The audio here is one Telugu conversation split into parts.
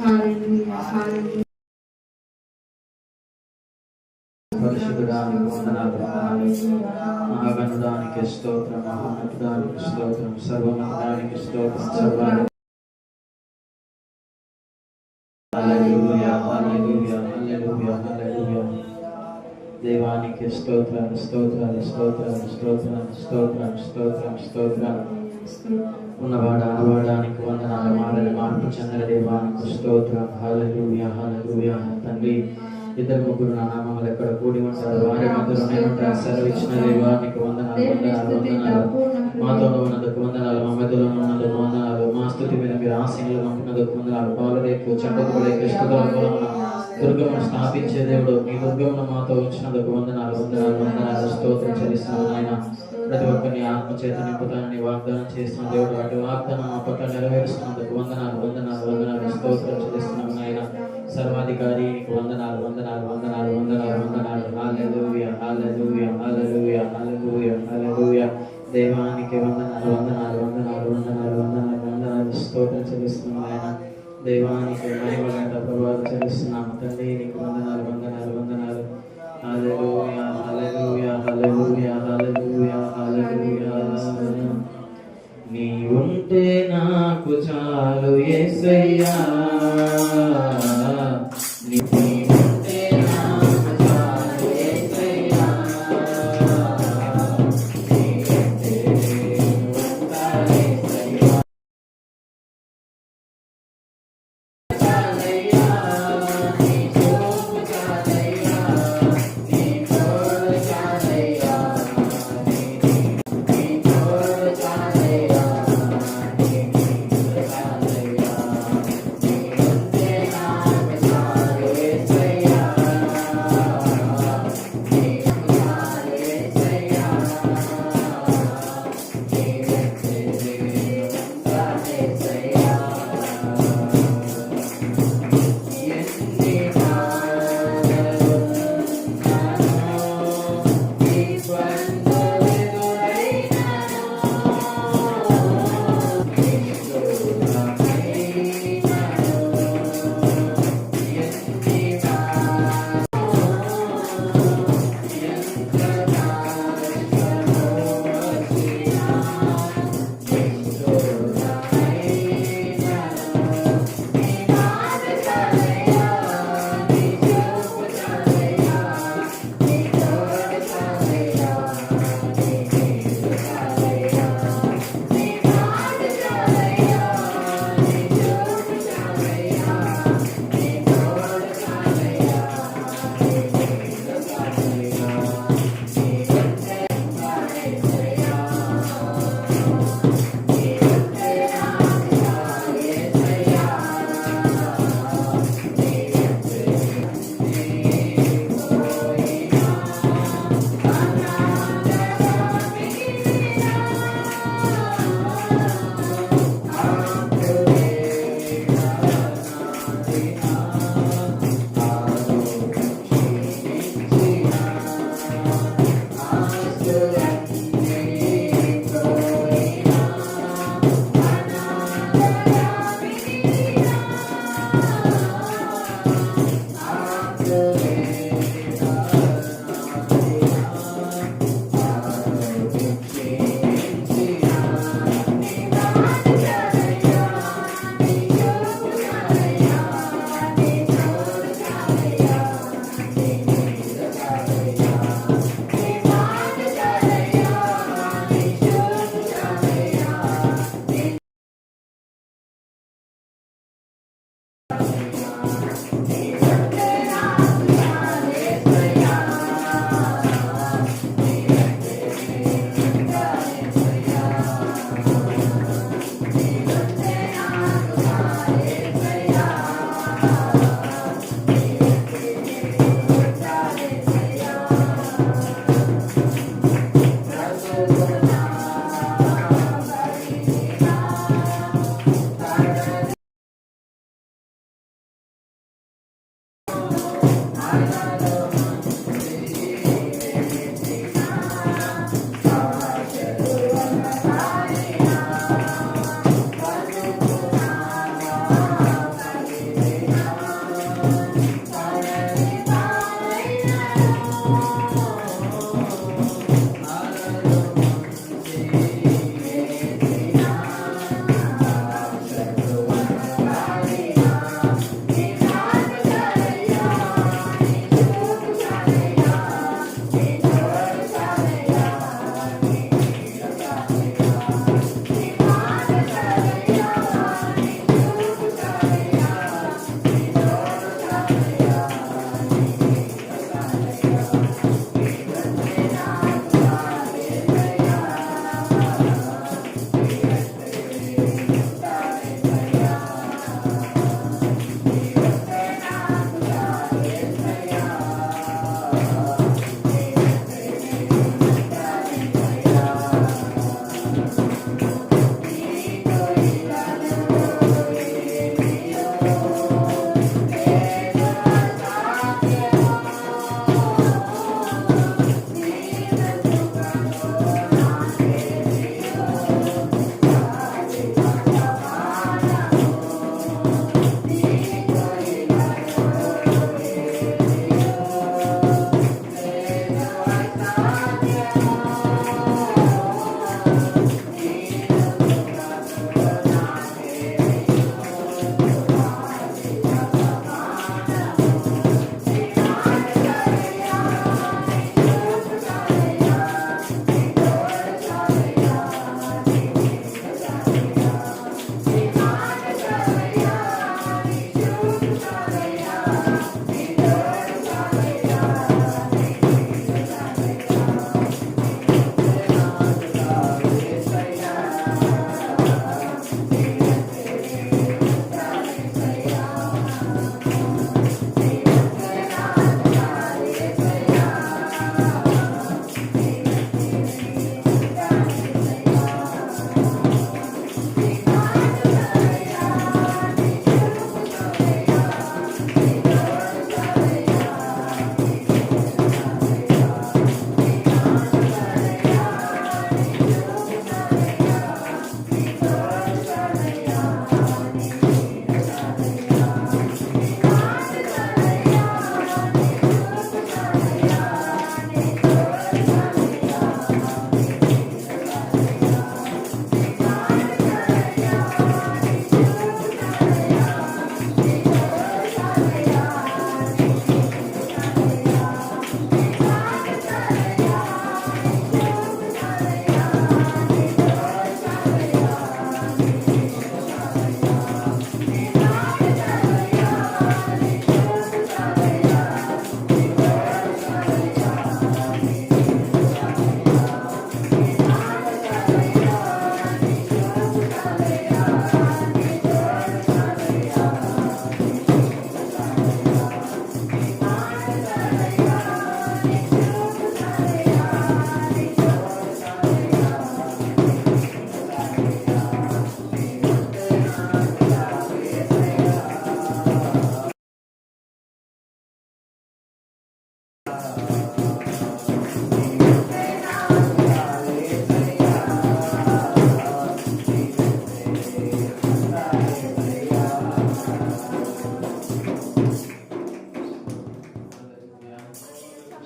హల్లెలూయా హల్లెలూయా. వందనాలు. మహాగణుడానికి స్తోత్రం మహానటుడానికి స్తోత్రం సర్వమహానికి స్తోత్రం సర్వానికి దేవానికి స్తోత్రాలు స్తోత్రాలు స్తోత్రాలు స్తోత్రాలు స్తోత్రం స్తోత్రం స్తోత్రాలు. ఉన్నవాడు ఆడవాడానికి వందనాలు మారని మార్పు చెందిన దేవానికి స్తోత్రం. హల్లెలూయా హల్లెలూయా. తండ్రి ఇద్దరు ముగ్గురు నా నామములు ఎక్కడ కూడి ఉంటారు వారి మధ్యలో నేను సెలవిచ్చిన దేవానికి వందనాలు వందనాలు. వందనాలు మాతో ఉన్నందుకు వందనాలు మా మధ్యలో ఉన్నందుకు వందనాలు. మా స్థుతి మీద మీరు ఆశీనులు పంపినందుకు వందనాలు. పాలరేపు చెడ్డకుడే కృష్ణకుల దుర్గమును స్థాపించే దేవుడు. మీ దుర్గమును మాతో ఉంచినందుకు వందనాలు వందనాలు వందనాలు. స్తోత్రం చెల్లిస్తున్నాను ఆయన ప్రతి ఒక్కరిని ఆత్మ చేత నింపుతానని వాగ్దానం చేస్తున్న దేవుడు. అటు వాగ్దానం మా పట్ల నెరవేరుస్తున్నందుకు వందనాలు వందనాలు వందనాలు స్తోత్రం నాకు చాలు యేసయ్యా.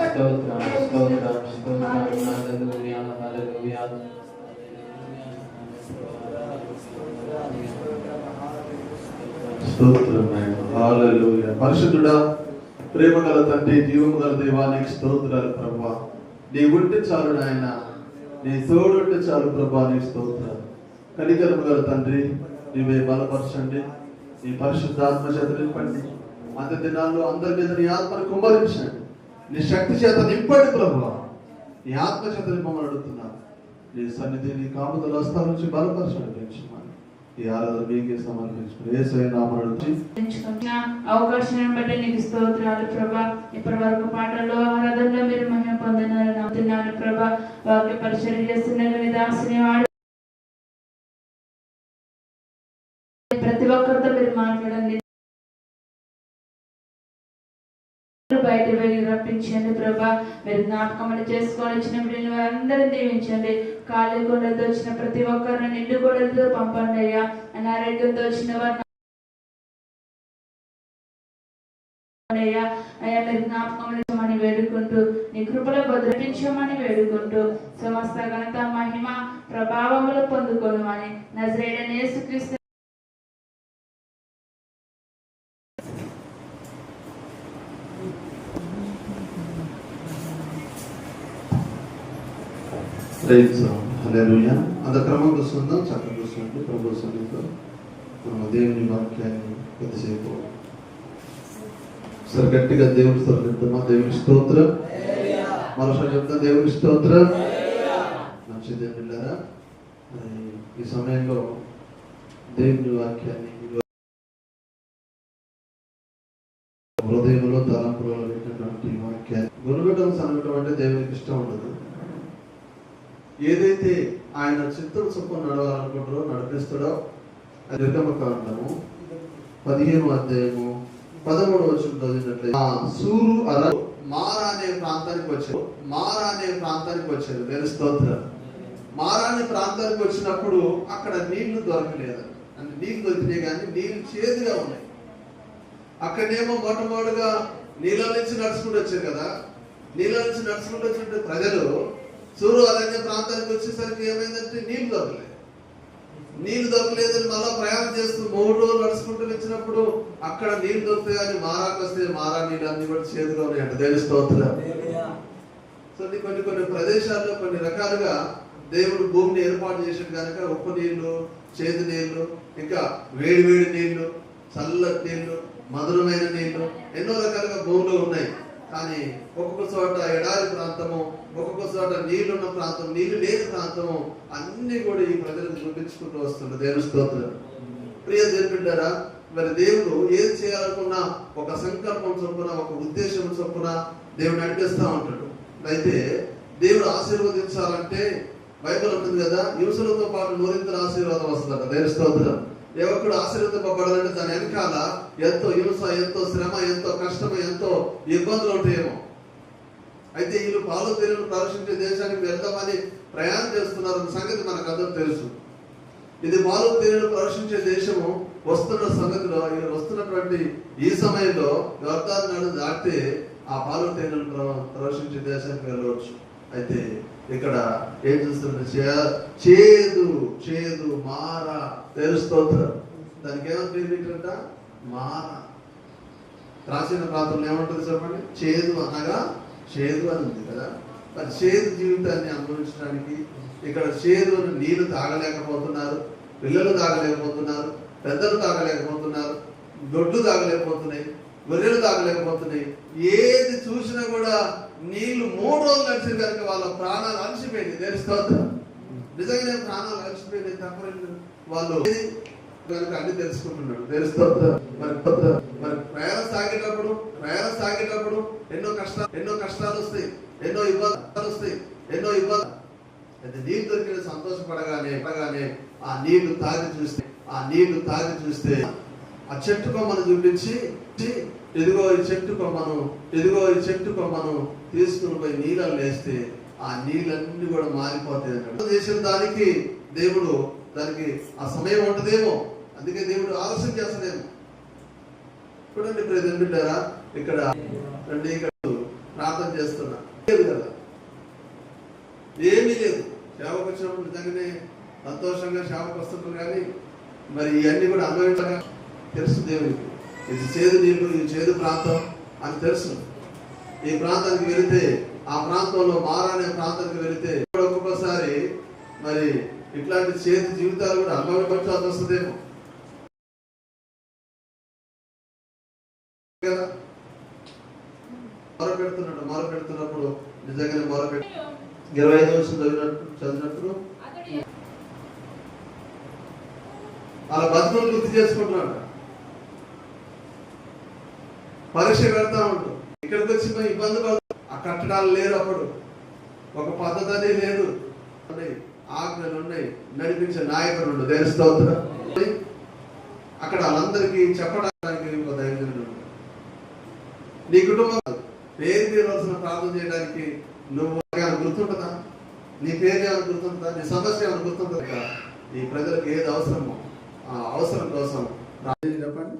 స్తోత్రం స్తోత్రం స్తోత్రం హల్లెలూయా హల్లెలూయా పరిశుద్ధుడా ప్రేమ గల తండ్రి జీవం గల దేవానికి స్తోత్రాలు ప్రభా నీ ఉంటే చాలు నాయన నీ తోడుంటే చాలు ప్రభా నీ స్తోత్రాలు. కనికరము గల తండ్రి నీవే బలపరచండి. నీ పరిశుద్ధాత్మ చేత నింపండి. అంత దినాల్లో అందరి మీద నీ ఆత్మను కుమ్మరించండి. నీ శక్తి చేత నింపండి ప్రభు నీ ఆత్మ చేత నింపమని అడుగుతున్నాను. నీ సన్నిధి నీ కాపుదల హస్తాల నుంచి బలపరచండి పెంచమని ఈ ఆరాధన మీకే సమర్పించుకుని ఏ నామను నుంచి ఎంచుకున్న అవకాశాన్ని బట్టి నీకు స్తోత్రాలు ప్రభా. ఇప్పటి వరకు పాటల్లో ఆరాధనలో మీరు మహిమ పొందినారు నమ్ముతున్నాను ప్రభా. వాక్య పరిచయం చేస్తున్న నీ దాసుని వాడు బయట వెళ్ళి రప్పించండి ప్రభా. మీరు జ్ఞాపకం చేసుకొని వచ్చిన బిడ్డలు అందరినీ దీవించండి. ఖాళీ కొండలతో వచ్చిన ప్రతి ఒక్కరిని నిండు కొండలతో పంపండి అయ్యా. అనారోగ్యంతో వచ్చిన వారిని అయ్యా. అయ్యా మీరు జ్ఞాపకం వేడుకుంటూ నీ కృపలో భద్రపించమని వేడుకుంటూ సమస్త ఘనత మహిమ ప్రభావములు పొందుకోనమని నజరేడని యేసుక్రీస్తు హల్లెలూయా అంత క్రమం చూస్తుందాం చక్కగా చూస్తుంటే ప్రభు సన్నిధిలో మనం దేవుని వాక్యాన్ని కొద్దిసేపు సరే గట్టిగా దేవుని స్తోత్రం దేవుని స్తోత్రం? మరోసారి చెప్తా దేవుని స్తోత్రం? మంచి పిల్లరా మరి ఈ సమయంలో దేవుని వాక్యాన్ని హృదయంలో తలంపులో పెట్టినటువంటి వాక్యాన్ని గురుగటం సనగటం అంటే దేవునికి ఇష్టం ఉండదు. ఏదైతే ఆయన చిత్తడు చొప్పున నడవాలనుకుంటారో నడిపిస్తాడో అది నిర్గమ కాండము. పదిహేను అధ్యాయము. పదమూడు వచ్చిన చదివినట్లయితే ఆ సూరు అర మారా అనే ప్రాంతానికి వచ్చారు. మారా అనే ప్రాంతానికి వచ్చారు. వేరే స్తోత్రం. మారా అనే ప్రాంతానికి వచ్చినప్పుడు అక్కడ నీళ్ళు దొరకలేదు. అంటే నీళ్ళు దొరికినాయి కానీ నీళ్ళు చేదుగా ఉన్నాయి. అక్కడేమో మొట్టమొదటిగా నీళ్ళ నుంచి నడుచుకుంటూ వచ్చారు కదా. నీళ్ళ నుంచి నడుచుకుంటూ వచ్చిన ప్రజలు సూరు అరణ్య ప్రాంతానికి వచ్చేసరికి ఏమైందంటే నీళ్ళు దొరకలేదు. నీళ్ళు దొరకలేదని మళ్ళా ప్రయాణం చేస్తూ మూడు రోజులు నడుచుకుంటూ వచ్చినప్పుడు అక్కడ నీళ్ళు దొరుకుతాయి కానీ మారాకు వస్తే మారా నీళ్ళు అన్ని కూడా చేతిలో ఉన్నాయంట. దేని స్తోత్రం. సో ఇది కొన్ని కొన్ని ప్రదేశాల్లో కొన్ని రకాలుగా దేవుడు భూమిని ఏర్పాటు చేసాడు కనుక ఉప్పు నీళ్ళు చేదు నీళ్ళు ఇంకా వేడి వేడి నీళ్ళు చల్లటి నీళ్ళు మధురమైన నీళ్ళు ఎన్నో రకాలుగా భూమిలో ఉన్నాయి. కానీ ఒక్కొక్క చోట ఎడారి ప్రాంతము ఒక్కొక్క చోట నీళ్ళున్న ప్రాంతం నీళ్ళు లేని ప్రాంతము అన్ని కూడా ఈ ప్రజలకు చూపించుకుంటూ వస్తుంది దేవుని స్తోత్రం. ప్రియ దేవుడారా మరి దేవుడు ఏది చేయాలనుకున్నా ఒక సంకల్పం చొప్పున ఒక ఉద్దేశం చొప్పున దేవుడు నడిపిస్తా ఉంటాడు. అయితే దేవుడు ఆశీర్వదించాలంటే బైబిల్ ఉంటుంది కదా యువసులతో పాటు నూరింతల ఆశీర్వాదం వస్తుందట. దేవుని స్తోత్రం. యువకుడు ఒక్కడు ఆశీర్వదింపబడాలంటే దాని వెనకాల ఎంతో హింస ఎంతో శ్రమ ఎంతో కష్టం ఎంతో ఇబ్బందులు ఉంటాయేమో. అయితే వీళ్ళు పాలు తీరును ప్రదర్శించే దేశానికి వెళ్దామని ప్రయాణం చేస్తున్నారు సంగతి మనకు అందరూ తెలుసు. ఇది పాలు తీరును ప్రదర్శించే దేశము వస్తున్న సంగతిలో వీళ్ళు వస్తున్నటువంటి ఈ సమయంలో యోర్దాన్ నడు దాటితే ఆ పాలు తీరును ప్రదర్శించే దేశానికి వెళ్ళవచ్చు. అయితే ఇక్కడ ఏం చూస్తుంటే చే- చేదు చేదు మార తెలుస్తోత్రం దానికి ఏమని పేరు పెట్టారంట మార. ప్రాచీన ప్రాంతంలో ఏమంటుంది చెప్పండి? చేదు అనగా చేదు అని ఉంది కదా? మరి చేదు జీవితాన్ని అనుభవించడానికి ఇక్కడ చేదు అని నీళ్ళు తాగలేకపోతున్నారు పిల్లలు తాగలేకపోతున్నారు పెద్దలు తాగలేకపోతున్నారు దొడ్లు తాగలేకపోతున్నాయి. గొర్రెలు తాగలేకపోతున్నాయి. ఏది చూసినా కూడా నీళ్ళు మూడు రోజులు నడిచిన కనుక వాళ్ళ ప్రాణాలు అలసిపోయింది. తెలుసుకోవద్దు నిజంగానే ప్రాణాలు అలసిపోయింది తప్పలేదు. వాళ్ళు కనుక అన్ని తెలుసుకుంటున్నాడు. తెలుసుకోవద్దు మరి మరి ప్రయాణం సాగేటప్పుడు ప్రయాణం సాగేటప్పుడు ఎన్నో కష్టాలు ఎన్నో కష్టాలు వస్తాయి. ఎన్నో ఇబ్బందులు వస్తాయి. ఎన్నో ఇబ్బంది అయితే నీళ్ళు దొరికిన సంతోషపడగానే పడగానే ఆ నీళ్ళు తాగి చూస్తే ఆ నీళ్ళు తాగి చూస్తే ఆ చెట్టు కొమ్మను చూపించి ఇదిగో ఈ చెట్టు కొమ్మను ఇదిగో ఈ చెట్టు కొమ్మను తీసుకుని పోయి నీళ్ళని వేస్తే ఆ నీళ్ళన్నీ కూడా మారిపోతాయి అన్నాడు. చేసిన దానికి దేవుడు దానికి ఆ సమయం ఉంటదేమో. అందుకే దేవుడు ఆలస్యం చేస్తాడేమో చూడండి ప్రజెంట్ బిడ్డారా ఇక్కడ రండి ఇక్కడ ప్రార్థన చేస్తున్నా. లేదు కదా? ఏమీ లేదు. సేవకు వచ్చినప్పుడు నిజంగానే సంతోషంగా సేవకు వస్తుంటారు కానీ మరి ఇవన్నీ కూడా అనుభవించగా తెలుసు దేవునికి. ఇది చేదు నీళ్ళు ఇది చేదు ప్రాంతం అని తెలుసు. ఈ ప్రాంతానికి వెళితే ఆ ప్రాంతంలో మారానే ప్రాంతానికి వెళితే ఒక్కొక్కసారి మరి ఇట్లాంటి చేతి జీవితాలు కూడా అనుభవించాల్సి వస్తుందేమో. కదా? మొరపెడుతున్నాడు మొరపెడుతున్నప్పుడు నిజంగానే మొరపెట్టు ఇరవై ఐదు వర్షం చదివినట్టు చదివినప్పుడు అలా బతుకులు గుర్తు చేసుకుంటున్నాడు. పరీక్ష పెడతా ఉంటాం. ఇక్కడికి వచ్చి మేము ఇబ్బంది పడతాం. ఆ కట్టడాలు లేరు అప్పుడు. ఒక పద్ధతి అనేది లేదు. ఉన్నాయి. ఆజ్ఞలు ఉన్నాయి. నడిపించే నాయకుడు ఉండు. దేని స్తోత్రం. అక్కడ వాళ్ళందరికీ చెప్పడానికి ఒక ధైర్యం నీ కుటుంబం పేరు తీరవలసిన ప్రార్థన చేయడానికి నువ్వు గుర్తుంటుందా? నీ పేరు ఏమైనా గుర్తుంటుందా? నీ సమస్య ఏమైనా గుర్తుంటుందా? ఈ ప్రజలకు ఏది అవసరమో ఆ అవసరం కోసం చెప్పండి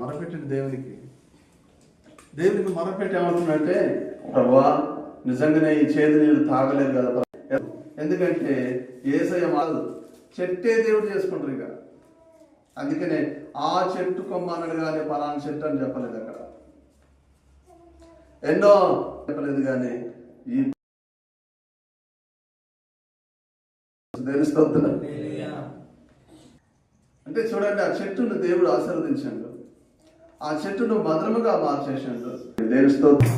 మరపెట్టండి దేవునికి. దేవునికి మరపెట్టి ఏమంటున్నట్టే ప్రభా నిజంగానే ఈ చేదు నీళ్ళు తాగలేదు కదా ఎందుకంటే ఏసయ్య మాదు చెట్టే దేవుడు చేసుకుంటారు ఇక. అందుకనే ఆ చెట్టు కొమ్మన్నాడు కానీ పలానా చెట్టు అని చెప్పలేదు అక్కడ. ఎన్నో చెప్పలేదు కానీ ఈ తెలుస్తుంది అంటే చూడండి ఆ చెట్టును దేవుడు ఆశీర్వదించాడు. ఆ చెట్టును భద్రముగా మార్చేసాడు దేవుని స్తోత్రం.